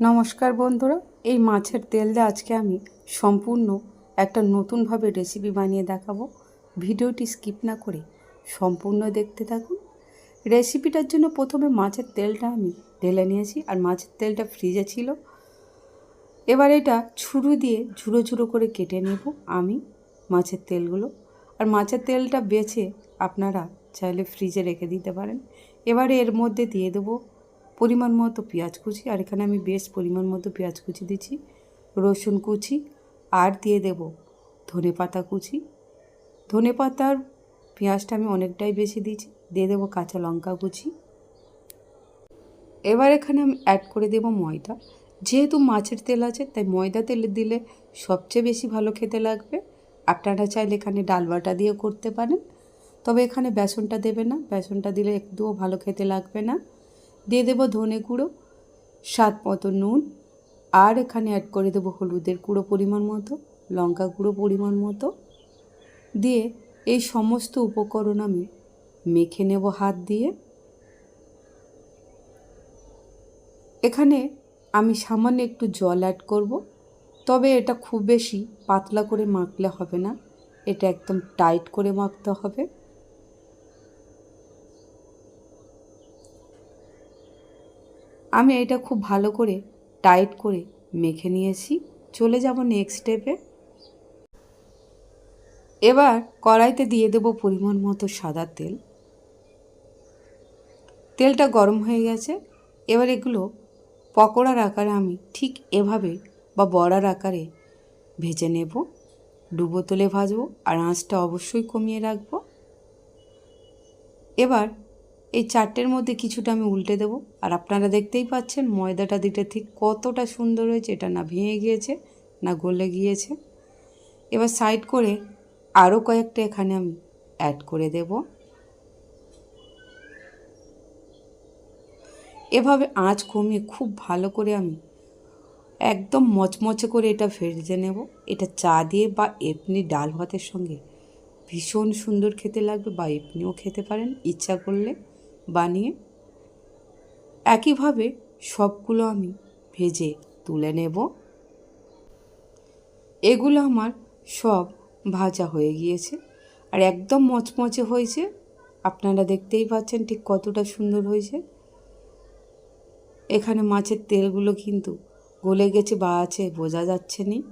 নমস্কার বন্ধুরা, এই মাছের তেল দিয়ে আজকে আমি সম্পূর্ণ একটা নতুনভাবে রেসিপি বানিয়ে দেখাবো। ভিডিওটি স্কিপ না করে সম্পূর্ণ দেখতে থাকুন। রেসিপিটার জন্য প্রথমে মাছের তেলটা আমি ঢেলে নিয়েছি আর মাছের তেলটা ফ্রিজে ছিল। এবার এটা ছুরু দিয়ে ঝুড়ো ঝুড়ো করে কেটে নেব আমি মাছের তেলগুলো। আর মাছের তেলটা বেছে আপনারা চাইলে ফ্রিজে রেখে দিতে পারেন। এবারে এর মধ্যে দিয়ে দেবো পরিমাণ মতো পেঁয়াজ কুচি, আর এখানে আমি বেশ পরিমাণ মতো পেঁয়াজ কুচি দিচ্ছি, রসুন কুচি, আর দিয়ে দেব ধনে পাতা কুচি। ধনে পাতার পেঁয়াজটা আমি অনেকটাই বেশি দিয়েছি দিয়ে দেবো কাঁচা লঙ্কা কুচি। এবার এখানে আমি অ্যাড করে দেব ময়দা। যেহেতু মাছের তেল আছে, তাই ময়দা তেল দিলে সবচেয়ে বেশি ভালো খেতে লাগবে। আপনারা চাইলে এখানে ডাল বাটা দিয়েও করতে পারেন, তবে এখানে বেসনটা দেবে না। বেসনটা দিলে একটুও ভালো খেতে লাগবে না। দিয়ে দেবো ধনে গুঁড়ো, স্বাদ মতো নুন, আর এখানে অ্যাড করে দেবো হলুদের গুঁড়ো পরিমাণ মতো, লঙ্কা গুঁড়ো পরিমাণ মতো। দিয়ে এই সমস্ত উপকরণ আমি মেখে নেব হাত দিয়ে। এখানে আমি সামান্য একটু জল অ্যাড করব, তবে এটা খুব বেশি পাতলা করে মাখলে হবে না, এটা একদম টাইট করে মাখতে হবে। আমি এটা খুব ভালো করে টাইট করে মেখে নিয়েছি। চলে যাব নেক্সট স্টেপে এবার কড়াইতে দিয়ে দেব পরিমাণ মতো সাদা তেল। তেলটা গরম হয়ে গেছে। এবার এগুলো পকোড়ার আকারে আমি ঠিক এভাবে বা বড়ার আকারে ভেজে নেব। ডুবো তুলে ভাজবো আর আঁচটা অবশ্যই কমিয়ে রাখব। এবার এই চারটের মধ্যে কিছুটা আমি উল্টে দেবো। আর আপনারা দেখতেই পাচ্ছেন, ময়দাটা দিতে ঠিক কতটা সুন্দর হয়েছে, এটা না ভেঙে গিয়েছে, না গলে গিয়েছে। এবার সাইড করে আরও কয়েকটা এখানে আমি অ্যাড করে দেব। এভাবে আঁচ কমিয়ে খুব ভালো করে আমি একদম মচমচে করে এটা ভেজে নেব। এটা চা দিয়ে বা এমনি ডাল ভাতের সঙ্গে ভীষণ সুন্দর খেতে লাগবে বা এমনিও খেতে পারেন, ইচ্ছা করলে। বানিয়ে একইভাবে সবগুলো আমি ভেজে তুলে নেব। এগুলো আমার সব ভাজা হয়ে গিয়েছে আর একদম মচমচে হয়েছে। আপনারা দেখতেই পাচ্ছেন ঠিক কতটা সুন্দর হয়েছে। এখানে মাছের তেলগুলো কিন্তু গলে গেছে বা আছে বোঝা যাচ্ছে নি।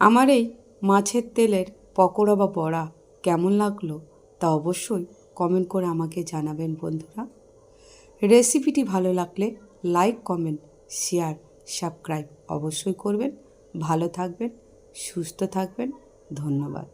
আমার এই মাছের তেলের পকোড়া বা বড়া কেমন লাগল তা অবশ্যই কমেন্ট করে আমাকে জানাবেন বন্ধুরা। রেসিপিটি ভালো লাগলে লাইক কমেন্ট শেয়ার সাবস্ক্রাইব অবশ্যই করবেন। ভালো থাকবেন, সুস্থ থাকবেন। ধন্যবাদ।